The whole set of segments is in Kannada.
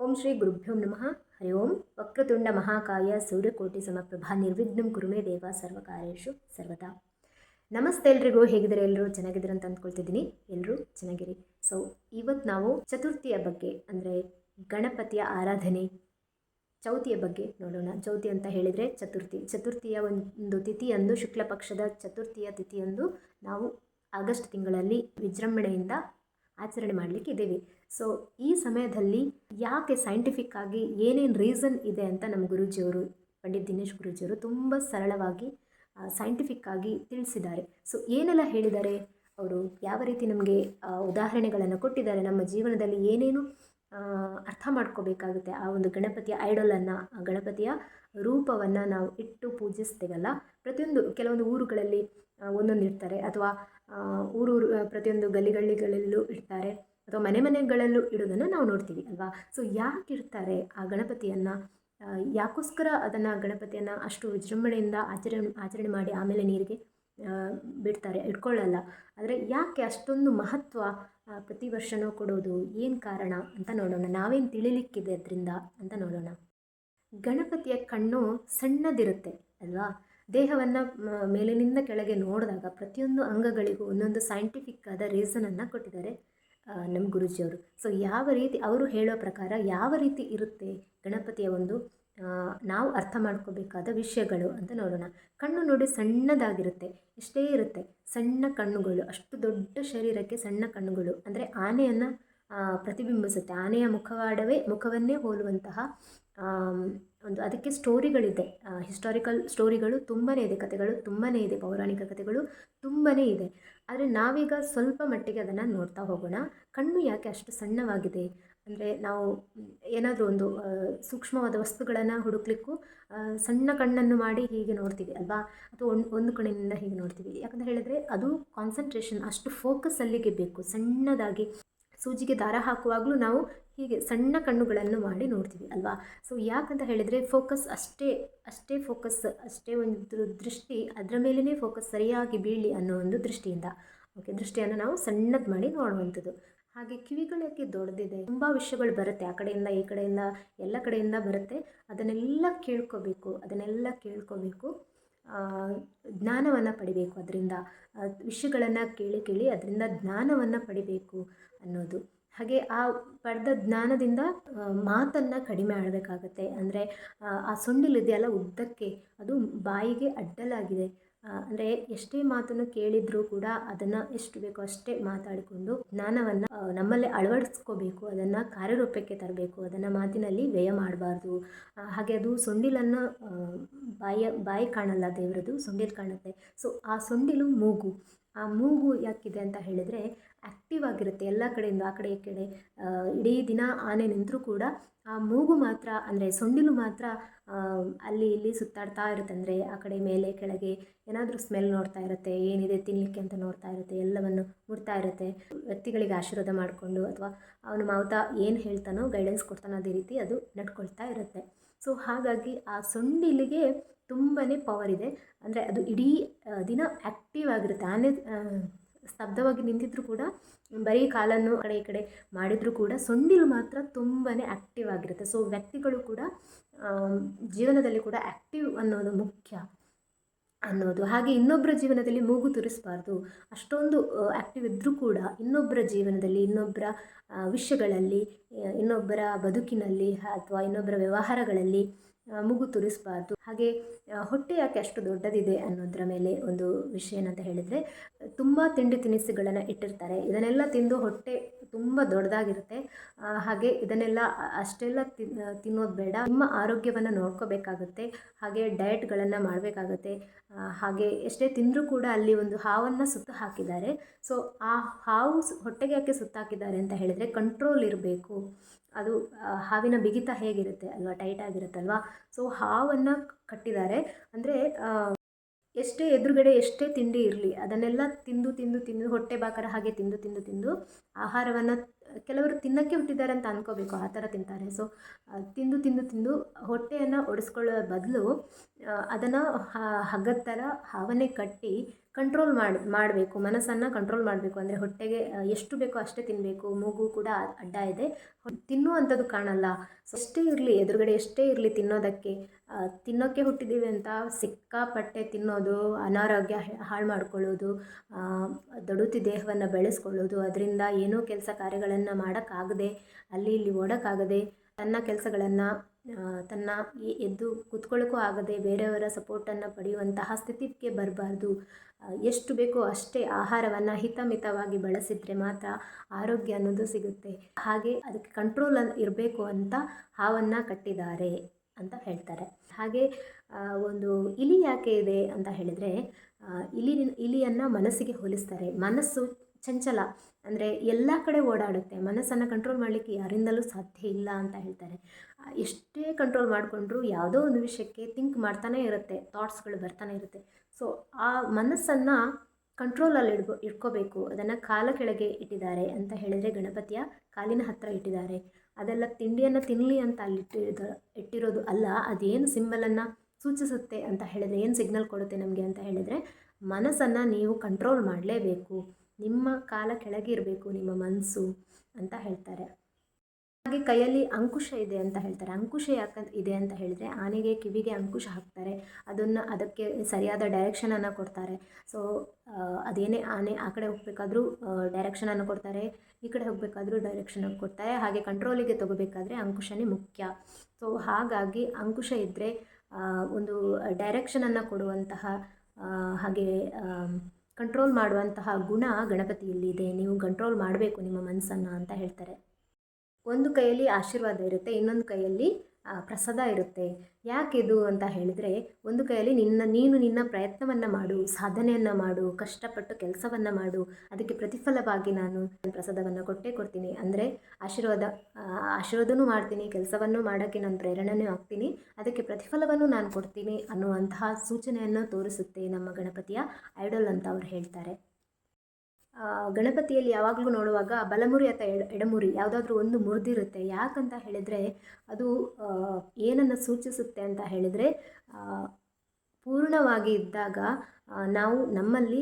ಓಂ ಶ್ರೀ ಗುರುಭ್ಯೋ ನಮಃ. ಹರಿ ಓಂ. ವಕ್ರತುಂಡ ಮಹಾಕಾಯ ಸೂರ್ಯಕೋಟಿ ಸಮಪ್ರಭಾ ನಿರ್ವಿಘ್ನಂ ಕುರುಮೇ ದೇವ ಸರ್ವಕಾರ್ಯೇಶು ಸರ್ವದಾ. ನಮಸ್ತೆ ಎಲ್ರಿಗೂ. ಹೇಗಿದ್ದಾರೆ? ಎಲ್ಲರೂ ಚೆನ್ನಾಗಿದ್ದೀರ ಅಂತ ಅಂದ್ಕೊಳ್ತಿದ್ದೀನಿ. ಎಲ್ಲರೂ ಚೆನ್ನಾಗಿರಿ. ಸೊ ಇವತ್ತು ನಾವು ಚತುರ್ಥಿಯ ಬಗ್ಗೆ, ಅಂದರೆ ಗಣಪತಿಯ ಆರಾಧನೆ ಚೌತಿಯ ಬಗ್ಗೆ ನೋಡೋಣ. ಚೌತಿ ಅಂತ ಹೇಳಿದರೆ ಚತುರ್ಥಿ. ಚತುರ್ಥಿಯ ಒಂದು ತಿಥಿಯಂದು ಶುಕ್ಲ ಪಕ್ಷದ ಚತುರ್ಥಿಯ ತಿಥಿಯಂದು ನಾವು ಆಗಸ್ಟ್ ತಿಂಗಳಲ್ಲಿ ವಿಜೃಂಭಣೆಯಿಂದ ಆಚರಣೆ ಮಾಡಲಿಕ್ಕೆ ಇದ್ದೀವಿ. ಸೊ ಈ ಸಮಯದಲ್ಲಿ ಯಾಕೆ ಸೈಂಟಿಫಿಕ್ ಆಗಿ ಏನೇನು ರೀಸನ್ ಇದೆ ಅಂತ ನಮ್ಮ ಗುರೂಜಿಯವರು, ಪಂಡಿತ್ ದಿನೇಶ್ ಗುರೂಜಿಯವರು ತುಂಬ ಸರಳವಾಗಿ ಸೈಂಟಿಫಿಕ್ ಆಗಿ ತಿಳಿಸಿದ್ದಾರೆ. ಸೊ ಏನೆಲ್ಲ ಹೇಳಿದ್ದಾರೆ? ಅವರು ಯಾವ ರೀತಿ ನಮಗೆ ಉದಾಹರಣೆಗಳನ್ನು ಕೊಟ್ಟಿದ್ದಾರೆ? ನಮ್ಮ ಜೀವನದಲ್ಲಿ ಏನೇನು ಅರ್ಥ ಮಾಡ್ಕೋಬೇಕಾಗುತ್ತೆ? ಆ ಒಂದು ಗಣಪತಿಯ ಐಡಲನ್ನು ಗಣಪತಿಯ ರೂಪವನ್ನು ನಾವು ಇಟ್ಟು ಪೂಜಿಸ್ತೇವಲ್ಲ, ಪ್ರತಿಯೊಂದು ಕೆಲವೊಂದು ಊರುಗಳಲ್ಲಿ ಒಂದೊಂದು ಇರ್ತಾರೆ ಅಥವಾ ಊರೂರು ಪ್ರತಿಯೊಂದು ಪ್ರತಿಯೊಂದು ಗಲ್ಲಿಗಲ್ಲಿಗಳಲ್ಲೂ ಇಡ್ತಾರೆ ಅಥವಾ ಮನೆ ಮನೆಗಳಲ್ಲೂ ಇಡೋದನ್ನು ನಾವು ನೋಡ್ತೀವಿ ಅಲ್ವಾ? ಸೊ ಯಾಕೆ ಇಡ್ತಾರೆ ಆ ಗಣಪತಿಯನ್ನು? ಯಾಕೋಸ್ಕರ ಅದನ್ನು ಗಣಪತಿಯನ್ನು ಅಷ್ಟು ವಿಜೃಂಭಣೆಯಿಂದ ಆಚರಣೆ ಆಚರಣೆ ಮಾಡಿ ಆಮೇಲೆ ನೀರಿಗೆ ಬಿಡ್ತಾರೆ, ಇಟ್ಕೊಳ್ಳಲ್ಲ. ಆದರೆ ಯಾಕೆ ಅಷ್ಟೊಂದು ಮಹತ್ವ ಪ್ರತಿ ವರ್ಷನೂ ಕೊಡೋದು? ಏನು ಕಾರಣ ಅಂತ ನೋಡೋಣ. ನಾವೇನು ತಿಳಿಲಿಕ್ಕಿದೆ ಅದರಿಂದ ಅಂತ ನೋಡೋಣ. ಗಣಪತಿಯ ಕಣ್ಣು ಸಣ್ಣದಿರುತ್ತೆ ಅಲ್ವಾ? ದೇಹವನ್ನು ಮೇಲಿನಿಂದ ಕೆಳಗೆ ನೋಡಿದಾಗ ಪ್ರತಿಯೊಂದು ಅಂಗಗಳಿಗೂ ಒಂದೊಂದು ಸೈಂಟಿಫಿಕ್ ಆದ ರೀಸನನ್ನು ಕೊಟ್ಟಿದ್ದಾರೆ ನಮ್ಮ ಗುರುಜಿಯವರು. ಸೊ ಯಾವ ರೀತಿ ಅವರು ಹೇಳೋ ಪ್ರಕಾರ ಯಾವ ರೀತಿ ಇರುತ್ತೆ ಗಣಪತಿಯ ಒಂದು ನಾವು ಅರ್ಥ ಮಾಡ್ಕೋಬೇಕಾದ ವಿಷಯಗಳು ಅಂತ ನೋಡೋಣ. ಕಣ್ಣು ನೋಡಿ ಸಣ್ಣದಾಗಿರುತ್ತೆ ಇಷ್ಟೇ ಇರುತ್ತೆ. ಸಣ್ಣ ಕಣ್ಣುಗಳು, ಅಷ್ಟು ದೊಡ್ಡ ಶರೀರಕ್ಕೆ ಸಣ್ಣ ಕಣ್ಣುಗಳು, ಅಂದರೆ ಆನೆಯನ್ನು ಪ್ರತಿಬಿಂಬಿಸುತ್ತೆ. ಆನೆಯ ಮುಖವಾಡವೇ ಮುಖವನ್ನೇ ಹೋಲುವಂತಹ ಒಂದು ಅದಕ್ಕೆ ಸ್ಟೋರಿಗಳಿದೆ. ಹಿಸ್ಟಾರಿಕಲ್ ಸ್ಟೋರಿಗಳು ತುಂಬಾ ಇದೆ, ಕಥೆಗಳು ತುಂಬಾ ಇದೆ, ಪೌರಾಣಿಕ ಕಥೆಗಳು ತುಂಬಾ ಇದೆ. ಆದರೆ ನಾವೀಗ ಸ್ವಲ್ಪ ಮಟ್ಟಿಗೆ ಅದನ್ನು ನೋಡ್ತಾ ಹೋಗೋಣ. ಕಣ್ಣು ಯಾಕೆ ಅಷ್ಟು ಸಣ್ಣವಾಗಿದೆ? ಅಂದರೆ ನಾವು ಏನಾದರೂ ಒಂದು ಸೂಕ್ಷ್ಮವಾದ ವಸ್ತುಗಳನ್ನು ಹುಡುಕ್ಲಿಕ್ಕೂ ಸಣ್ಣ ಕಣ್ಣನ್ನು ಮಾಡಿ ಹೀಗೆ ನೋಡ್ತೀವಿ ಅಲ್ವಾ? ಅಥವಾ ಒಂದು ಒಂದು ಕಣ್ಣಿನಿಂದ ಹೀಗೆ ನೋಡ್ತೀವಿ. ಯಾಕಂತ ಹೇಳಿದರೆ ಅದು ಕಾನ್ಸಂಟ್ರೇಷನ್ ಅಷ್ಟು ಫೋಕಸ್ ಅಲ್ಲಿಗೆ ಬೇಕು, ಸಣ್ಣದಾಗಿ. ಸೂಜಿಗೆ ದಾರ ಹಾಕುವಾಗಲೂ ನಾವು ಹೀಗೆ ಸಣ್ಣ ಕಣ್ಣುಗಳನ್ನು ಮಾಡಿ ನೋಡ್ತೀವಿ ಅಲ್ವಾ? ಸೊ ಯಾಕಂತ ಹೇಳಿದರೆ ಫೋಕಸ್ ಅಷ್ಟೇ ಅಷ್ಟೇ ಫೋಕಸ್ ಅಷ್ಟೇ ಒಂದು ದೃಷ್ಟಿ, ಅದರ ಮೇಲೇ ಫೋಕಸ್ ಸರಿಯಾಗಿ ಬೀಳಲಿ ಅನ್ನೋ ಒಂದು ದೃಷ್ಟಿಯಿಂದ ಓಕೆ ದೃಷ್ಟಿಯನ್ನು ನಾವು ಸಣ್ಣದು ಮಾಡಿ ನೋಡುವಂಥದ್ದು. ಹಾಗೆ ಕಿವಿಗಳಕ್ಕೆ ದೊಡ್ಡದಿದೆ, ತುಂಬ ವಿಷಯಗಳು ಬರುತ್ತೆ, ಆ ಕಡೆಯಿಂದ ಈ ಕಡೆಯಿಂದ, ಎಲ್ಲ ಕಡೆಯಿಂದ ಬರುತ್ತೆ. ಅದನ್ನೆಲ್ಲ ಕೇಳ್ಕೋಬೇಕು ಅದನ್ನೆಲ್ಲ ಕೇಳ್ಕೋಬೇಕು. ಜ್ಞಾನವನ್ನು ಪಡಿಬೇಕು ಅದರಿಂದ. ವಿಷಯಗಳನ್ನು ಕೇಳಿ ಕೇಳಿ ಅದರಿಂದ ಜ್ಞಾನವನ್ನು ಪಡಿಬೇಕು ಅನ್ನೋದು. ಹಾಗೆ ಆ ಪಡೆದ ಜ್ಞಾನದಿಂದ ಮಾತನ್ನು ಕಡಿಮೆ ಆಡಬೇಕಾಗತ್ತೆ. ಅಂದರೆ, ಆ ಸೊಂಡಿಲಿದೆಯಲ್ಲ ಉದ್ದಕ್ಕೆ, ಅದು ಬಾಯಿಗೆ ಅಡ್ಡಲಾಗಿದೆ. ಅಂದರೆ ಎಷ್ಟೇ ಮಾತನ್ನು ಕೇಳಿದರೂ ಕೂಡ ಅದನ್ನು ಎಷ್ಟು ಬೇಕೋ ಅಷ್ಟೇ ಮಾತಾಡಿಕೊಂಡು ಜ್ಞಾನವನ್ನು ನಮ್ಮಲ್ಲೇ ಅಳವಡಿಸ್ಕೋಬೇಕು, ಅದನ್ನು ಕಾರ್ಯರೂಪಕ್ಕೆ ತರಬೇಕು, ಅದನ್ನು ಮಾತಿನಲ್ಲಿ ವ್ಯಯ ಮಾಡಬಾರ್ದು. ಹಾಗೆ ಅದು ಸೊಂಡಿಲನ್ನು ಬಾಯ, ಬಾಯಿ ಕಾಣಲ್ಲ ದೇವರದು, ಸೊಂಡಿಲು ಕಾಣುತ್ತೆ. ಸೊ ಆ ಸೊಂಡಿಲು ಮೂಗು. ಆ ಮೂಗು ಯಾಕಿದೆ ಅಂತ ಹೇಳಿದರೆ ಆ್ಯಕ್ಟಿವ್ ಆಗಿರುತ್ತೆ ಎಲ್ಲ ಕಡೆಯಿಂದ ಆ ಕಡೆ ಈ ಕಡೆ ಇಡೀ ದಿನ ಆನೆ ನಿಂತರೂ ಕೂಡ ಆ ಮೂಗು ಮಾತ್ರ ಅಂದರೆ ಸೊಂಡಿಲು ಮಾತ್ರ ಅಲ್ಲಿ ಇಲ್ಲಿ ಸುತ್ತಾಡ್ತಾ ಇರುತ್ತೆ ಅಂದರೆ ಆ ಕಡೆ ಮೇಲೆ ಕೆಳಗೆ ಏನಾದರೂ ಸ್ಮೆಲ್ ನೋಡ್ತಾ ಇರುತ್ತೆ, ಏನಿದೆ ತಿನ್ನಲಿಕ್ಕೆ ಅಂತ ನೋಡ್ತಾ ಇರುತ್ತೆ, ಎಲ್ಲವನ್ನು ಮುಡ್ತಾ ಇರುತ್ತೆ. ವ್ಯಕ್ತಿಗಳಿಗೆ ಆಶೀರ್ವಾದ ಮಾಡಿಕೊಂಡು ಅಥವಾ ಅವನು ಮಾವುತ ಏನು ಹೇಳ್ತಾನೋ ಗೈಡೆನ್ಸ್ ಕೊಡ್ತಾನೋ ಅದೇ ರೀತಿ ಅದು ನಡ್ಕೊಳ್ತಾ ಇರುತ್ತೆ. ಸೊ ಹಾಗಾಗಿ ಆ ಸೊಂಡಿಲಿಗೆ ತುಂಬಾ ಪವರ್ ಇದೆ. ಅಂದರೆ ಅದು ಇಡೀ ದಿನ ಆ್ಯಕ್ಟಿವ್ ಆಗಿರುತ್ತೆ. ಆನೆ ಸ್ತಬ್ಧವಾಗಿ ನಿಂತಿದ್ರೂ ಕೂಡ, ಬರೀ ಕಾಲನ್ನು ಕಡೆ ಈ ಕಡೆ ಮಾಡಿದರೂ ಕೂಡ ಸೊಂಡಿಲು ಮಾತ್ರ ತುಂಬಾ ಆ್ಯಕ್ಟಿವ್ ಆಗಿರುತ್ತೆ. ಸೊ ವ್ಯಕ್ತಿಗಳು ಕೂಡ ಜೀವನದಲ್ಲಿ ಕೂಡ ಆ್ಯಕ್ಟಿವ್ ಅನ್ನೋದು ಮುಖ್ಯ. ಅನ್ನೋದು. ಹಾಗೆ ಇನ್ನೊಬ್ಬರ ಜೀವನದಲ್ಲಿ ಮೂಗು ತುರಿಸಬಾರ್ದು. ಅಷ್ಟೊಂದು ಆ್ಯಕ್ಟಿವ್ ಇದ್ದರೂ ಕೂಡ ಇನ್ನೊಬ್ಬರ ಜೀವನದಲ್ಲಿ ಇನ್ನೊಬ್ಬರ ವಿಷಯಗಳಲ್ಲಿ ಇನ್ನೊಬ್ಬರ ಬದುಕಿನಲ್ಲಿ ಅಥವಾ ಇನ್ನೊಬ್ಬರ ವ್ಯವಹಾರಗಳಲ್ಲಿ ಮೂಗು ತುರಿಸಬಾರ್ದು. ಹಾಗೆ ಹೊಟ್ಟೆ ಯಾಕೆ ಅಷ್ಟು ದೊಡ್ಡದಿದೆ ಅನ್ನೋದರ ಮೇಲೆ ಒಂದು ವಿಷಯ ಏನಂತ ಹೇಳಿದರೆ, ತುಂಬ ತಿಂಡಿ ತಿನಿಸುಗಳನ್ನು ಇಟ್ಟಿರ್ತಾರೆ. ಇದನ್ನೆಲ್ಲ ತಿಂದು ಹೊಟ್ಟೆ ತುಂಬ ದೊಡ್ಡದಾಗಿರುತ್ತೆ. ಹಾಗೆ ಇದನ್ನೆಲ್ಲ ಅಷ್ಟೆಲ್ಲ ತಿನ್ನೋದು ಬೇಡ. ನಿಮ್ಮ ಆರೋಗ್ಯವನ್ನು ನೋಡ್ಕೋಬೇಕಾಗುತ್ತೆ. ಹಾಗೆ ಡಯಟ್ಗಳನ್ನು ಮಾಡಬೇಕಾಗತ್ತೆ. ಹಾಗೆ ಎಷ್ಟೇ ತಿಂದರೂ ಕೂಡ ಅಲ್ಲಿ ಒಂದು ಹಾವನ್ನು ಸುತ್ತ ಹಾಕಿದ್ದಾರೆ. ಸೊ ಆ ಹಾವು ಹೊಟ್ಟೆಗೆ ಯಾಕೆ ಸುತ್ತಾಕಿದ್ದಾರೆ ಅಂತ ಹೇಳಿದರೆ ಕಂಟ್ರೋಲ್ ಇರಬೇಕು. ಅದು ಹಾವಿನ ಬಿಗಿತ ಹೇಗಿರುತ್ತೆ ಅಲ್ವಾ? ಟೈಟ್ ಆಗಿರುತ್ತಲ್ವಾ? ಸೊ ಹಾವನ್ನು ಕಟ್ಟಿದ್ದಾರೆ. ಅಂದರೆ ಎಷ್ಟೇ ಎದುರುಗಡೆ ಎಷ್ಟೇ ತಿಂಡಿ ಇರಲಿ, ಅದನ್ನೆಲ್ಲ ತಿಂದು ತಿಂದು ತಿಂದು, ಹೊಟ್ಟೆ ಬಾಕರ ಹಾಗೆ ತಿಂದು ತಿಂದು ತಿಂದು ಆಹಾರವನ್ನು ಕೆಲವರು ತಿನ್ನೋಕ್ಕೆ ಹುಟ್ಟಿದ್ದಾರೆ ಅಂತ ಅಂದ್ಕೋಬೇಕು ಆ ಥರ ತಿಂತಾರೆ. ಸೊ ತಿಂದು ತಿಂದು ತಿಂದು ಹೊಟ್ಟೆಯನ್ನು ಒಡಿಸ್ಕೊಳ್ಳೋ ಬದಲು ಅದನ್ನು ಹಗ್ಗದ ಥರ ಹಾವನೆ ಕಟ್ಟಿ ಕಂಟ್ರೋಲ್ ಮಾಡಿ, ಮಾಡಬೇಕು, ಮನಸ್ಸನ್ನು ಕಂಟ್ರೋಲ್ ಮಾಡಬೇಕು. ಅಂದರೆ ಹೊಟ್ಟೆಗೆ ಎಷ್ಟು ಬೇಕೋ ಅಷ್ಟೇ ತಿನ್ನಬೇಕು ಮೂಗು ಕೂಡ ಅಡ್ಡ ಇದೆ. ತಿನ್ನುವಂಥದ್ದು ಕಾಣಲ್ಲ. ಎಷ್ಟೇ ಇರಲಿ, ಎದುರುಗಡೆ ಎಷ್ಟೇ ಇರಲಿ ತಿನ್ನೋದಕ್ಕೆ ತಿನ್ನೋಕ್ಕೆ ಹುಟ್ಟಿದ್ದೀವಿ ಅಂತ ಸಿಕ್ಕಾಪಟ್ಟೆ ತಿನ್ನೋದು, ಅನಾರೋಗ್ಯ ಹಾಳು ಮಾಡ್ಕೊಳ್ಳೋದು ದಡುತಿ ದೇಹವನ್ನು ಬೆಳೆಸ್ಕೊಳ್ಳೋದು, ಅದರಿಂದ ಏನೋ ಕೆಲಸ ಕಾರ್ಯಗಳನ್ನು ಮಾಡೋಕ್ಕಾಗದೆ, ಅಲ್ಲಿ ಇಲ್ಲಿ ಓಡೋಕ್ಕಾಗದೆ, ತನ್ನ ಕೆಲಸಗಳನ್ನು ತನ್ನ ಎದ್ದು ಕುತ್ಕೊಳ್ಳೋಕ್ಕೂ ಆಗದೆ ಬೇರೆಯವರ ಸಪೋರ್ಟನ್ನು ಪಡೆಯುವಂತಹ ಸ್ಥಿತಿಗೆ ಬರಬಾರ್ದು. ಎಷ್ಟು ಬೇಕೋ ಅಷ್ಟೇ ಆಹಾರವನ್ನು ಹಿತಮಿತವಾಗಿ ಬಳಸಿದರೆ ಮಾತ್ರ ಆರೋಗ್ಯ ಅನ್ನೋದು ಸಿಗುತ್ತೆ. ಹಾಗೆ ಅದಕ್ಕೆ ಕಂಟ್ರೋಲ್ ಇರಬೇಕು ಅಂತ ಹಾವನ್ನು ಕಟ್ಟಿದ್ದಾರೆ. ಅಂತ ಹೇಳ್ತಾರೆ. ಹಾಗೆ ಒಂದು ಇಲಿ ಯಾಕೆ ಇದೆ ಅಂತ ಹೇಳಿದರೆ ಇಲಿ ಇಲಿಯನ್ನು ಮನಸ್ಸಿಗೆ ಹೋಲಿಸ್ತಾರೆ. ಮನಸ್ಸು ಚಂಚಲ, ಅಂದರೆ ಎಲ್ಲ ಕಡೆ ಓಡಾಡುತ್ತೆ. ಮನಸ್ಸನ್ನು ಕಂಟ್ರೋಲ್ ಮಾಡಲಿಕ್ಕೆ ಯಾರಿಂದಲೂ ಸಾಧ್ಯ ಇಲ್ಲ ಅಂತ ಹೇಳ್ತಾರೆ. ಎಷ್ಟೇ ಕಂಟ್ರೋಲ್ ಮಾಡಿಕೊಂಡ್ರೂ ಯಾವುದೋ ಒಂದು ವಿಷಯಕ್ಕೆ ಥಿಂಕ್ ಮಾಡ್ತಾನೇ ಇರುತ್ತೆ ಥಾಟ್ಸ್ಗಳು ಬರ್ತಾನೆ ಇರುತ್ತೆ. ಸೊ ಆ ಮನಸ್ಸನ್ನು ಕಂಟ್ರೋಲಲ್ಲಿ ಇಡ್ಬೋ, ಇಟ್ಕೋಬೇಕು. ಅದನ್ನು ಕಾಲ ಕೆಳಗೆ ಇಟ್ಟಿದ್ದಾರೆ ಅಂತ ಹೇಳಿದರೆ ಗಣಪತಿಯ ಕಾಲಿನ ಹತ್ತಿರ ಇಟ್ಟಿದ್ದಾರೆ. ಅದೆಲ್ಲ ತಿಂಡಿಯನ್ನು ತಿನ್ನಲಿ ಅಂತ ಅಲ್ಲಿ ಇಟ್ಟಿರೋದು ಇಟ್ಟಿರೋದು ಅಲ್ಲ, ಅದೇನು ಸಿಂಬಲನ್ನು ಸೂಚಿಸುತ್ತೆ ಅಂತ ಹೇಳಿದರೆ, ಏನು ಸಿಗ್ನಲ್ ಕೊಡುತ್ತೆ ನಮಗೆ ಅಂತ ಹೇಳಿದರೆ, ಮನಸ್ಸನ್ನು ನೀವು ಕಂಟ್ರೋಲ್ ಮಾಡಲೇಬೇಕು. ನಿಮ್ಮ ಕಾಲ ಕೆಳಗೆ ಇರಬೇಕು, ನಿಮ್ಮ ಮನಸ್ಸು ಅಂತ ಹೇಳ್ತಾರೆ. ಹಾಗೆ ಕೈಯಲ್ಲಿ ಅಂಕುಶ ಇದೆ ಅಂತ ಹೇಳ್ತಾರೆ. ಅಂಕುಶ ಯಾಕೆ ಇದೆ ಅಂತ ಹೇಳಿದರೆ ಆನೆಗೆ ಕಿವಿಗೆ ಅಂಕುಶ ಹಾಕ್ತಾರೆ. ಅದನ್ನು ಅದಕ್ಕೆ ಸರಿಯಾದ ಡೈರೆಕ್ಷನನ್ನು ಕೊಡ್ತಾರೆ. ಸೊ ಅದೇನೇ ಆನೆ ಆ ಕಡೆ ಹೋಗಬೇಕಾದ್ರೂ ಡೈರೆಕ್ಷನನ್ನು ಕೊಡ್ತಾರೆ. ಈ ಕಡೆ ಹೋಗಬೇಕಾದ್ರೂ ಡೈರೆಕ್ಷನ್ ಕೊಡ್ತಾರೆ. ಹಾಗೆ ಕಂಟ್ರೋಲಿಗೆ ತಗೋಬೇಕಾದ್ರೆ ಅಂಕುಶನೇ ಮುಖ್ಯ. ಸೊ ಹಾಗಾಗಿ ಅಂಕುಶ ಇದ್ದರೆ ಒಂದು ಡೈರೆಕ್ಷನನ್ನು ಕೊಡುವಂತಹ ಹಾಗೆ ಕಂಟ್ರೋಲ್ ಮಾಡುವಂತಹ ಗುಣ ಗಣಪತಿಯಲ್ಲಿದೆ. ನೀವು ಕಂಟ್ರೋಲ್ ಮಾಡಬೇಕು ನಿಮ್ಮ ಮನಸ್ಸನ್ನು ಅಂತ ಹೇಳ್ತಾರೆ. ಒಂದು ಕೈಯಲ್ಲಿ ಆಶೀರ್ವಾದ ಇರುತ್ತೆ, ಇನ್ನೊಂದು ಕೈಯಲ್ಲಿ ಪ್ರಸಾದ ಇರುತ್ತೆ. ಯಾಕೆ ಇದು ಅಂತ ಹೇಳಿದರೆ, ಒಂದು ಕೈಯಲ್ಲಿ ನಿನ್ನ, ನೀನು ನಿನ್ನ ಪ್ರಯತ್ನವನ್ನು ಮಾಡು, ಸಾಧನೆಯನ್ನು ಮಾಡು, ಕಷ್ಟಪಟ್ಟು ಕೆಲಸವನ್ನು ಮಾಡು, ಅದಕ್ಕೆ ಪ್ರತಿಫಲವಾಗಿ ನಾನು ಪ್ರಸಾದವನ್ನು ಕೊಟ್ಟೇ ಕೊಡ್ತೀನಿ. ಅಂದರೆ ಆಶೀರ್ವಾದ ಆಶೀರ್ವಾದನು ಮಾಡ್ತೀನಿ, ಕೆಲಸವನ್ನು ಮಾಡೋಕ್ಕೆ ನಾನು ಪ್ರೇರಣೆನೂ ಆಗ್ತೀನಿ ಅದಕ್ಕೆ ಪ್ರತಿಫಲವನ್ನು ನಾನು ಕೊಡ್ತೀನಿ ಅನ್ನುವಂತಹ ಸೂಚನೆಯನ್ನು ತೋರಿಸುತ್ತೆ ನಮ್ಮ ಗಣಪತಿಯ ಐಡಲ್ ಅಂತ ಅವ್ರು ಹೇಳ್ತಾರೆ. ಗಣಪತಿಯಲ್ಲಿ ಯಾವಾಗಲೂ ನೋಡುವಾಗ ಬಲಮುರಿ ಅಥವಾ ಎಡ, ಎಡಮುರಿ ಯಾವುದಾದ್ರೂ ಒಂದು ಮುರಿದಿರುತ್ತೆ. ಯಾಕಂತ ಹೇಳಿದರೆ ಅದು ಏನನ್ನು ಸೂಚಿಸುತ್ತೆ ಅಂತ ಹೇಳಿದರೆ ಪೂರ್ಣವಾಗಿ ಇದ್ದಾಗ ನಾವು ನಮ್ಮಲ್ಲಿ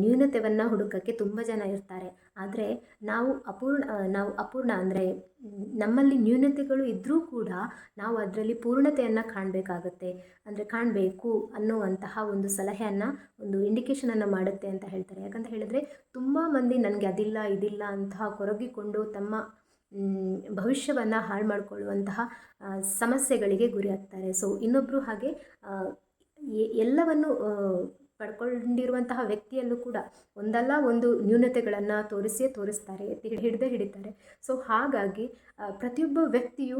ನ್ಯೂನತೆಯನ್ನು ಹುಡುಕಕ್ಕೆ ತುಂಬ ಜನ ಇರ್ತಾರೆ. ಆದರೆ ನಾವು ಅಪೂರ್ಣ ನಾವು ಅಪೂರ್ಣ ಅಂದರೆ ನಮ್ಮಲ್ಲಿ ನ್ಯೂನತೆಗಳು ಇದ್ದರೂ ಕೂಡ ನಾವು ಅದರಲ್ಲಿ ಪೂರ್ಣತೆಯನ್ನು ಕಾಣಬೇಕಾಗತ್ತೆ. ಅಂದರೆ ಕಾಣಬೇಕು ಅನ್ನುವಂತಹ ಒಂದು ಸಲಹೆಯನ್ನು, ಒಂದು ಇಂಡಿಕೇಷನನ್ನು ಮಾಡುತ್ತೆ ಅಂತ ಹೇಳ್ತಾರೆ. ಯಾಕಂತ ಹೇಳಿದರೆ ತುಂಬ ಮಂದಿ ನನಗೆ ಅದಿಲ್ಲ, ಇದಿಲ್ಲ ಅಂತಹ ಕೊರಗಿಕೊಂಡು ತಮ್ಮ ಭವಿಷ್ಯವನ್ನು ಹಾಳು ಮಾಡಿಕೊಳ್ಳುವಂತಹ ಸಮಸ್ಯೆಗಳಿಗೆ ಗುರಿಯಾಗ್ತಾರೆ. ಸೊ ಇನ್ನೊಬ್ಬರು ಹಾಗೆ ಎಲ್ಲವನ್ನು ಪಡ್ಕೊಂಡಿರುವಂತಹ ವ್ಯಕ್ತಿಯಲ್ಲೂ ಕೂಡ ಒಂದಲ್ಲ ಒಂದು ನ್ಯೂನತೆಗಳನ್ನು ತೋರಿಸಿಯೇ ತೋರಿಸ್ತಾರೆ ಹಿಡಿದೇ ಹಿಡಿತಾರೆ. ಸೊ ಹಾಗಾಗಿ ಪ್ರತಿಯೊಬ್ಬ ವ್ಯಕ್ತಿಯು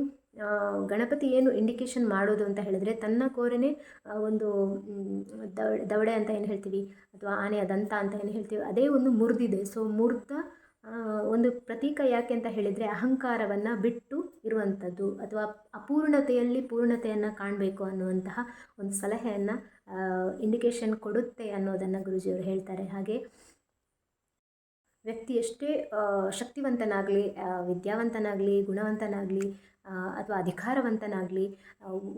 ಗಣಪತಿ ಏನು ಇಂಡಿಕೇಶನ್ ಮಾಡೋದು ಅಂತ ಹೇಳಿದರೆ ತನ್ನ ಕೋರೆನೇ ಒಂದು ದವ ದವಡೆ ಅಂತ ಏನು ಹೇಳ್ತೀವಿ? ಅಥವಾ ಆನೆಯ ದಂತ ಅಂತ ಏನು ಹೇಳ್ತೀವಿ? ಅದೇ ಒಂದು ಮುರಿದಿದೆ. ಸೊ ಮುರಿದ ಒಂದು ಪ್ರತೀಕ ಯಾಕೆ ಅಂತ ಹೇಳಿದರೆ ಅಹಂಕಾರವನ್ನು ಬಿಟ್ಟು ಇರುವಂಥದ್ದು ಅಥವಾ ಅಪೂರ್ಣತೆಯಲ್ಲಿ ಪೂರ್ಣತೆಯನ್ನು ಕಾಣಬೇಕು ಅನ್ನುವಂತಹ ಒಂದು ಸಲಹೆಯನ್ನು ಇಂಡಿಕೇಶನ್ ಕೊಡುತ್ತೆ ಅನ್ನೋದನ್ನು ಗುರುಜಿಯವರು ಹೇಳ್ತಾರೆ. ಹಾಗೆ ವ್ಯಕ್ತಿ ಎಷ್ಟೇ ಶಕ್ತಿವಂತನಾಗಲಿ ವಿದ್ಯಾವಂತನಾಗಲಿ, ಗುಣವಂತನಾಗಲಿ ಅಥವಾ ಅಧಿಕಾರವಂತನಾಗಲಿ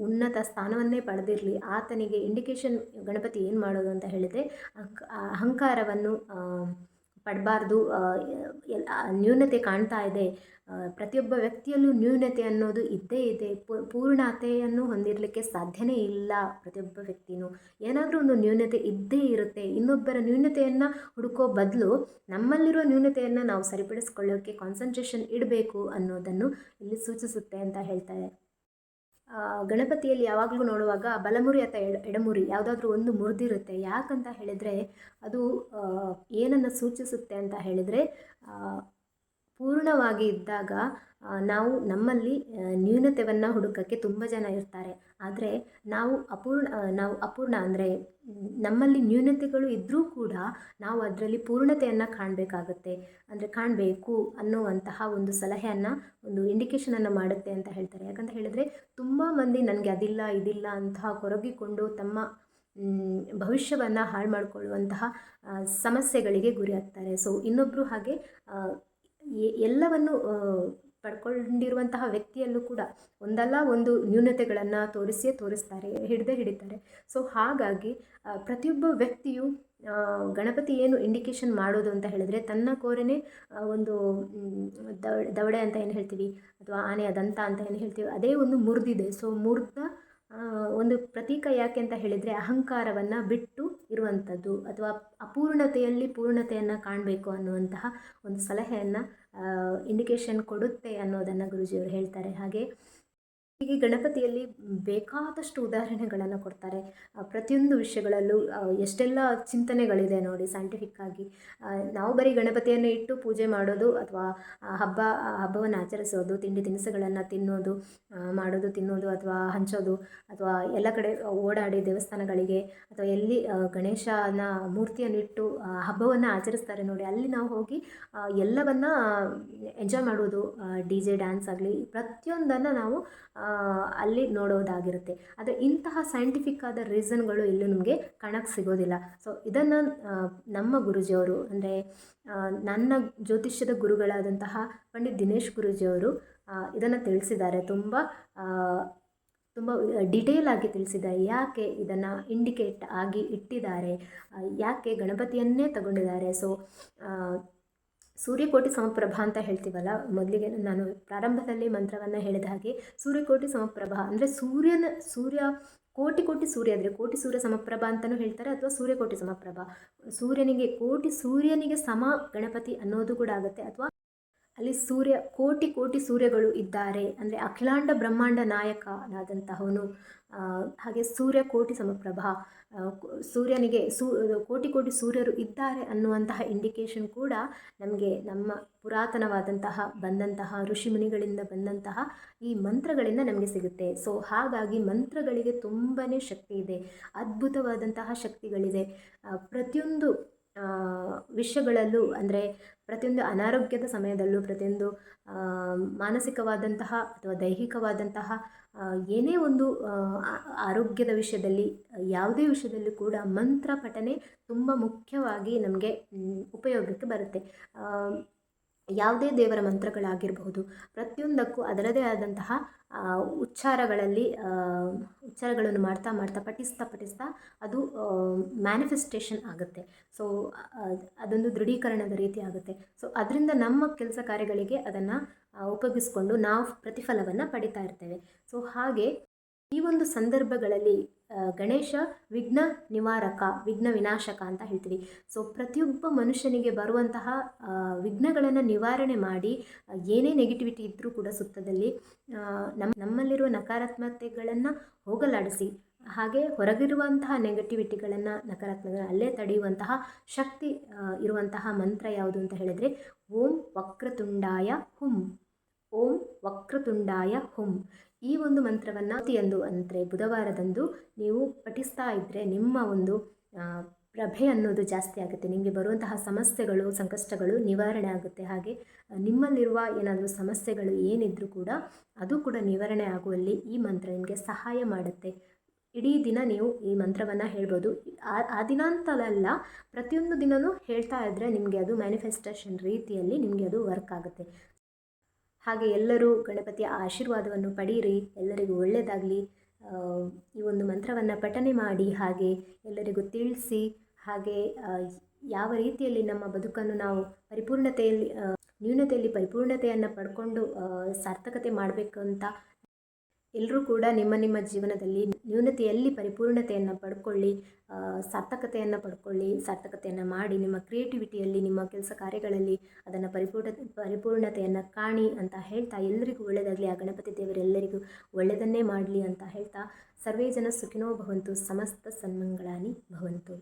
ಉನ್ನತ ಸ್ಥಾನವನ್ನೇ ಪಡೆದಿರಲಿ, ಆತನಿಗೆ ಇಂಡಿಕೇಶನ್ ಗಣಪತಿ ಏನು ಮಾಡೋದು ಅಂತ ಹೇಳಿದರೆ ಅಹಂಕ, ಅಹಂಕಾರವನ್ನು ಪಡಬಾರ್ದು ನ್ಯೂನತೆ ಕಾಣ್ತಾ ಇದೆ. ಪ್ರತಿಯೊಬ್ಬ ವ್ಯಕ್ತಿಯಲ್ಲೂ ನ್ಯೂನತೆ ಅನ್ನೋದು ಇದ್ದೇ ಇದೆ. ಪೂರ್ಣತೆಯನ್ನು ಹೊಂದಿರಲಿಕ್ಕೆ ಸಾಧ್ಯನೇ ಇಲ್ಲ ಪ್ರತಿಯೊಬ್ಬ ವ್ಯಕ್ತಿನೂ. ಏನಾದರೂ ಒಂದು ನ್ಯೂನತೆ ಇದ್ದೇ ಇರುತ್ತೆ. ಇನ್ನೊಬ್ಬರ ನ್ಯೂನತೆಯನ್ನು ಹುಡುಕೋ ಬದಲು ನಮ್ಮಲ್ಲಿರೋ ನ್ಯೂನತೆಯನ್ನು ನಾವು ಸರಿಪಡಿಸ್ಕೊಳ್ಳೋಕ್ಕೆ ಕಾನ್ಸಂಟ್ರೇಷನ್ ಇಡಬೇಕು ಅನ್ನೋದನ್ನು ಇಲ್ಲಿ ಸೂಚಿಸುತ್ತೆ ಅಂತ ಹೇಳ್ತಾರೆ ಗಣಪತಿಯಲ್ಲಿ ಯಾವಾಗಲೂ ನೋಡುವಾಗ ಬಲಮುರಿ ಅಥವಾ ಎಡ, ಎಡಮುರಿ ಯಾವುದಾದ್ರೂ ಒಂದು ಮುರಿದಿರುತ್ತೆ. ಯಾಕಂತ ಹೇಳಿದರೆ ಅದು ಏನನ್ನು ಸೂಚಿಸುತ್ತೆ ಅಂತ ಹೇಳಿದರೆ ಪೂರ್ಣವಾಗಿ ಇದ್ದಾಗ ನಾವು ನಮ್ಮಲ್ಲಿ ನ್ಯೂನತೆಯನ್ನು ಹುಡುಕಕ್ಕೆ ತುಂಬ ಜನ ಇರ್ತಾರೆ. ಆದರೆ ನಾವು ಅಪೂರ್ಣ ನಾವು ಅಪೂರ್ಣ ಅಂದರೆ ನಮ್ಮಲ್ಲಿ ನ್ಯೂನತೆಗಳು ಇದ್ದರೂ ಕೂಡ ನಾವು ಅದರಲ್ಲಿ ಪೂರ್ಣತೆಯನ್ನು ಕಾಣಬೇಕಾಗತ್ತೆ. ಅಂದರೆ ಕಾಣಬೇಕು ಅನ್ನುವಂತಹ ಒಂದು ಸಲಹೆಯನ್ನು, ಒಂದು ಇಂಡಿಕೇಷನನ್ನು ಮಾಡುತ್ತೆ ಅಂತ ಹೇಳ್ತಾರೆ. ಯಾಕಂತ ಹೇಳಿದರೆ ತುಂಬ ಮಂದಿ ನನಗೆ ಅದಿಲ್ಲ, ಇದಿಲ್ಲ ಅಂತಹ ಕೊರಗಿಕೊಂಡು ತಮ್ಮ ಭವಿಷ್ಯವನ್ನು ಹಾಳು ಮಾಡಿಕೊಳ್ಳುವಂತಹ ಸಮಸ್ಯೆಗಳಿಗೆ ಗುರಿಯಾಗ್ತಾರೆ ಸೊ ಇನ್ನೊಬ್ಬರು ಹಾಗೆ ಎಲ್ಲವನ್ನು ಪಡ್ಕೊಂಡಿರುವಂತಹ ವ್ಯಕ್ತಿಯಲ್ಲೂ ಕೂಡ ಒಂದಲ್ಲ ಒಂದು ನ್ಯೂನತೆಗಳನ್ನು ತೋರಿಸಿಯೇ ತೋರಿಸ್ತಾರೆ, ಹಿಡಿದೇ ಹಿಡಿತಾರೆ. ಸೊ ಹಾಗಾಗಿ ಪ್ರತಿಯೊಬ್ಬ ವ್ಯಕ್ತಿಯು ಗಣಪತಿ ಏನು ಇಂಡಿಕೇಶನ್ ಮಾಡೋದು ಅಂತ ಹೇಳಿದ್ರೆ ತನ್ನ ಕೋರೆನೇ ಒಂದು ದವಡೆ ಅಂತ ಏನು ಹೇಳ್ತೀವಿ, ಅಥವಾ ಆನೆಯ ದಂತ ಅಂತ ಏನು ಹೇಳ್ತೀವಿ, ಅದೇ ಒಂದು ಮುರಿದಿದೆ. ಸೊ ಮುರಿದ ಒಂದು ಪ್ರತೀಕ ಯಾಕೆ ಅಂತ ಹೇಳಿದರೆ ಅಹಂಕಾರವನ್ನು ಬಿಟ್ಟು ಇರುವಂಥದ್ದು ಅಥವಾ ಅಪೂರ್ಣತೆಯಲ್ಲಿ ಪೂರ್ಣತೆಯನ್ನು ಕಾಣಬೇಕು ಅನ್ನುವಂತಹ ಒಂದು ಸಲಹೆಯನ್ನು ಇಂಡಿಕೇಶನ್ ಕೊಡುತ್ತೆ ಅನ್ನೋದನ್ನು ಗುರುಜಿಯವರು ಹೇಳ್ತಾರೆ. ಹಾಗೆ ಹೀಗೆ ಗಣಪತಿಯಲ್ಲಿ ಬೇಕಾದಷ್ಟು ಉದಾಹರಣೆಗಳನ್ನು ಕೊಡ್ತಾರೆ. ಪ್ರತಿಯೊಂದು ವಿಷಯಗಳಲ್ಲೂ ಎಷ್ಟೆಲ್ಲ ಚಿಂತನೆಗಳಿದೆ ನೋಡಿ ಸೈಂಟಿಫಿಕ್ ಆಗಿ. ನಾವು ಬರೀ ಗಣಪತಿಯನ್ನು ಇಟ್ಟು ಪೂಜೆ ಮಾಡೋದು ಅಥವಾ ಹಬ್ಬ ಹಬ್ಬವನ್ನು ಆಚರಿಸೋದು, ತಿಂಡಿ ತಿನಿಸುಗಳನ್ನು ತಿನ್ನೋದು ಮಾಡೋದು, ತಿನ್ನೋದು ಅಥವಾ ಹಂಚೋದು ಅಥವಾ ಎಲ್ಲ ಕಡೆ ಓಡಾಡಿ ದೇವಸ್ಥಾನಗಳಿಗೆ ಅಥವಾ ಎಲ್ಲಿ ಗಣೇಶನ ಮೂರ್ತಿಯನ್ನು ಇಟ್ಟು ಹಬ್ಬವನ್ನು ಆಚರಿಸ್ತಾರೆ ನೋಡಿ. ಅಲ್ಲಿ ನಾವು ಹೋಗಿ ಎಲ್ಲವನ್ನು ಎಂಜಾಯ್ ಮಾಡೋದು ಡಿ ಜೆ ಡ್ಯಾನ್ಸ್ ಆಗಲಿ ಪ್ರತಿಯೊಂದನ್ನು ನಾವು ಅಲ್ಲಿ ನೋಡೋದಾಗಿರುತ್ತೆ. ಆದರೆ ಇಂತಹ ಸೈಂಟಿಫಿಕ್ ಆದ ರೀಸನ್ಗಳು ಇಲ್ಲಿ ನಮಗೆ ಕಾಣಕ್ಕೆ ಸಿಗೋದಿಲ್ಲ. ಸೊ ಇದನ್ನು ನಮ್ಮ ಗುರುಜಿಯವರು, ಅಂದರೆ ನನ್ನ ಜ್ಯೋತಿಷ್ಯದ ಗುರುಗಳಾದಂತಹ ಪಂಡಿತ್ ದಿನೇಶ್ ಗುರುಜಿಯವರು ಇದನ್ನು ತಿಳಿಸಿದ್ದಾರೆ. ತುಂಬ ತುಂಬ ಡಿಟೇಲ್ ಆಗಿ ತಿಳಿಸಿದ್ದಾರೆ. ಯಾಕೆ ಇದನ್ನು ಇಂಡಿಕೇಟ್ ಆಗಿ ಇಟ್ಟಿದ್ದಾರೆ? ಯಾಕೆ ಗಣಪತಿಯನ್ನೇ ತಗೊಂಡಿದ್ದಾರೆ? ಸೊ ಸೂರ್ಯಕೋಟಿ ಸಮಪ್ರಭಾ ಅಂತ ಹೇಳ್ತೀವಲ್ಲ, ಮೊದಲಿಗೆ ನಾನು ಪ್ರಾರಂಭದಲ್ಲಿ ಮಂತ್ರವನ್ನು ಹೇಳಿದ ಹಾಗೆ ಸೂರ್ಯಕೋಟಿ ಸಮಪ್ರಭಾ ಅಂದರೆ ಸೂರ್ಯನ, ಸೂರ್ಯ, ಕೋಟಿ ಕೋಟಿ ಸೂರ್ಯ ಅಂದರೆ ಕೋಟಿ ಸೂರ್ಯ ಸಮಪ್ರಭಾ ಅಂತಲೂ ಹೇಳ್ತಾರೆ ಅಥವಾ ಸೂರ್ಯಕೋಟಿ ಸಮಪ್ರಭಾ. ಸೂರ್ಯನಿಗೆ, ಕೋಟಿ ಸೂರ್ಯನಿಗೆ ಸಮ ಗಣಪತಿ ಅನ್ನೋದು ಕೂಡ ಆಗುತ್ತೆ ಅಥವಾ ಅಲ್ಲಿ ಸೂರ್ಯ, ಕೋಟಿ ಕೋಟಿ ಸೂರ್ಯಗಳು ಇದ್ದಾರೆ. ಅಂದರೆ ಅಖಿಲಾಂಡ ಬ್ರಹ್ಮಾಂಡ ನಾಯಕನಾದಂತಹವನು ಹಾಗೆ ಸೂರ್ಯ ಕೋಟಿ ಸಮಪ್ರಭಾ ಸೂರ್ಯನಿಗೆ ಸೂ, ಕೋಟಿ ಕೋಟಿ ಸೂರ್ಯರು ಇದ್ದಾರೆ ಅನ್ನುವಂತಹ ಇಂಡಿಕೇಶನ್ ಕೂಡ ನಮಗೆ ನಮ್ಮ ಪುರಾತನವಾದಂತಹ, ಬಂದಂತಹ, ಋಷಿಮುನಿಗಳಿಂದ ಬಂದಂತಹ ಈ ಮಂತ್ರಗಳಿಂದ ನಮಗೆ ಸಿಗುತ್ತೆ. ಸೊ ಹಾಗಾಗಿ ಮಂತ್ರಗಳಿಗೆ ತುಂಬಾ ಶಕ್ತಿ ಇದೆ. ಅದ್ಭುತವಾದಂತಹ ಶಕ್ತಿಗಳಿದೆ. ಪ್ರತಿಯೊಂದು ವಿಷಯಗಳಲ್ಲೂ ಅಂದರೆ ಪ್ರತಿಯೊಂದು ಅನಾರೋಗ್ಯದ ಸಮಯದಲ್ಲೂ ಪ್ರತಿಯೊಂದು ಮಾನಸಿಕವಾದಂತಹ ಅಥವಾ ದೈಹಿಕವಾದಂತಹ ಏನೇ ಒಂದು ಆರೋಗ್ಯದ ವಿಷಯದಲ್ಲಿ, ಯಾವುದೇ ವಿಷಯದಲ್ಲೂ ಕೂಡ ಮಂತ್ರ ಪಠನೆ ತುಂಬ ಮುಖ್ಯವಾಗಿ ನಮಗೆ, ಉಪಯೋಗಕ್ಕೆ ಬರುತ್ತೆ. ಯಾವುದೇ ದೇವರ ಮಂತ್ರಗಳಾಗಿರಬಹುದು, ಪ್ರತಿಯೊಂದಕ್ಕೂ ಅದರದೇ ಆದಂತಹ ಉಚ್ಚಾರಗಳಲ್ಲಿ ಉಚ್ಚಾರಗಳನ್ನು ಮಾಡ್ತಾ ಮಾಡ್ತಾ ಪಠಿಸ್ತಾ ಪಠಿಸ್ತಾ ಅದು ಮ್ಯಾನಿಫೆಸ್ಟೇಷನ್ ಆಗುತ್ತೆ. ಸೊ ಅದೊಂದು ದೃಢೀಕರಣದ ರೀತಿ ಆಗುತ್ತೆ. ಸೊ ಅದರಿಂದ ನಮ್ಮ ಕೆಲಸ ಕಾರ್ಯಗಳಿಗೆ ಅದನ್ನು ಉಪಯೋಗಿಸ್ಕೊಂಡು ನಾವು ಪ್ರತಿಫಲವನ್ನು ಪಡಿತಾ ಇರ್ತೇವೆ. ಸೊ ಹಾಗೆ ಈ ಒಂದು ಸಂದರ್ಭಗಳಲ್ಲಿ ಗಣೇಶ ವಿಘ್ನ ನಿವಾರಕ, ವಿಘ್ನ ವಿನಾಶಕ ಅಂತ ಹೇಳ್ತೀವಿ. ಸೊ ಪ್ರತಿಯೊಬ್ಬ ಮನುಷ್ಯನಿಗೆ ಬರುವಂತಹ ವಿಘ್ನಗಳನ್ನು ನಿವಾರಣೆ ಮಾಡಿ ಏನೇ ನೆಗೆಟಿವಿಟಿ ಇದ್ದರೂ ಕೂಡ ಸುತ್ತದಲ್ಲಿ ನಮ್ಮ ನಮ್ಮಲ್ಲಿರುವ ನಕಾರಾತ್ಮಕತೆಗಳನ್ನು ಹೋಗಲಾಡಿಸಿ, ಹಾಗೆ ಹೊರಗಿರುವಂತಹ ನೆಗೆಟಿವಿಟಿಗಳನ್ನು ನಕಾರಾತ್ಮಕ ಅಲ್ಲೇ ತಡೆಯುವಂತಹ ಶಕ್ತಿ ಇರುವಂತಹ ಮಂತ್ರ ಯಾವುದು ಅಂತ ಹೇಳಿದರೆ, ಓಂ ವಕ್ರತುಂಡಾಯ ಹುಂ. ಓಂ ವಕ್ರತುಂಡಾಯ ಹುಂ. ಈ ಒಂದು ಮಂತ್ರವನ್ನು ಪ್ರತಿಯೊಂದು ಅಂದರೆ ಬುಧವಾರದಂದು ನೀವು ಪಠಿಸ್ತಾ ಇದ್ದರೆ ನಿಮ್ಮ ಒಂದು ಪ್ರಭೆ ಅನ್ನೋದು ಜಾಸ್ತಿ ಆಗುತ್ತೆ. ನಿಮಗೆ ಬರುವಂತಹ ಸಮಸ್ಯೆಗಳು, ಸಂಕಷ್ಟಗಳು ನಿವಾರಣೆ ಆಗುತ್ತೆ. ಹಾಗೆ ನಿಮ್ಮಲ್ಲಿರುವ ಏನಾದರೂ ಸಮಸ್ಯೆಗಳು ಏನಿದ್ರೂ ಕೂಡ ಅದು ಕೂಡ ನಿವಾರಣೆ ಆಗುವಲ್ಲಿ ಈ ಮಂತ್ರ ನಿಮಗೆ ಸಹಾಯ ಮಾಡುತ್ತೆ. ಇಡೀ ದಿನ ನೀವು ಈ ಮಂತ್ರವನ್ನು ಹೇಳ್ಬೋದು. ಆ ದಿನ ಪ್ರತಿಯೊಂದು ದಿನವೂ ಹೇಳ್ತಾ ಇದ್ದರೆ ನಿಮಗೆ ಅದು ಮ್ಯಾನಿಫೆಸ್ಟೇಷನ್ ರೀತಿಯಲ್ಲಿ ನಿಮಗೆ ಅದು ವರ್ಕ್ ಆಗುತ್ತೆ. ಹಾಗೆ ಎಲ್ಲರೂ ಗಣಪತಿಯ ಆಶೀರ್ವಾದವನ್ನು ಪಡೀರಿ, ಎಲ್ಲರಿಗೂ ಒಳ್ಳೆಯದಾಗಲಿ ಈ ಒಂದು ಮಂತ್ರವನ್ನು ಪಠನೆ ಮಾಡಿ, ಹಾಗೆ ಎಲ್ಲರಿಗೂ ತಿಳಿಸಿ, ಹಾಗೆ ಯಾವ ರೀತಿಯಲ್ಲಿ ನಮ್ಮ ಬದುಕನ್ನು ನಾವು ಪರಿಪೂರ್ಣತೆಯಲ್ಲಿ ನ್ಯೂನತೆಯಲ್ಲಿ ಪರಿಪೂರ್ಣತೆಯನ್ನು ಪಡ್ಕೊಂಡು ಸಾರ್ಥಕತೆ ಮಾಡಬೇಕು ಅಂತ ಎಲ್ಲರೂ ಕೂಡ ನಿಮ್ಮ ನಿಮ್ಮ ಜೀವನದಲ್ಲಿ ನ್ಯೂನತೆಯಲ್ಲಿ ಪರಿಪೂರ್ಣತೆಯನ್ನು ಪಡ್ಕೊಳ್ಳಿ ಸಾರ್ಥಕತೆಯನ್ನು ಪಡ್ಕೊಳ್ಳಿ, ಸಾರ್ಥಕತೆಯನ್ನು ಮಾಡಿ, ನಿಮ್ಮ ಕ್ರಿಯೇಟಿವಿಟಿಯಲ್ಲಿ, ನಿಮ್ಮ ಕೆಲಸ ಕಾರ್ಯಗಳಲ್ಲಿ ಅದನ್ನು ಪರಿಪೂರ್ಣ, ಪರಿಪೂರ್ಣತೆಯನ್ನು ಕಾಣಿ ಅಂತ ಹೇಳ್ತಾ ಎಲ್ಲರಿಗೂ ಒಳ್ಳೆಯದಾಗಲಿ. ಆ ಗಣಪತಿ ದೇವರೆಲ್ಲರಿಗೂ ಒಳ್ಳೆಯದನ್ನೇ ಮಾಡಲಿ ಅಂತ ಹೇಳ್ತಾ ಸರ್ವೇ ಜನ ಸುಖಿನೋ ಭವಂತು, ಸಮಸ್ತ ಸನ್ಮಂಗಳಾನಿ ಭವಂತು.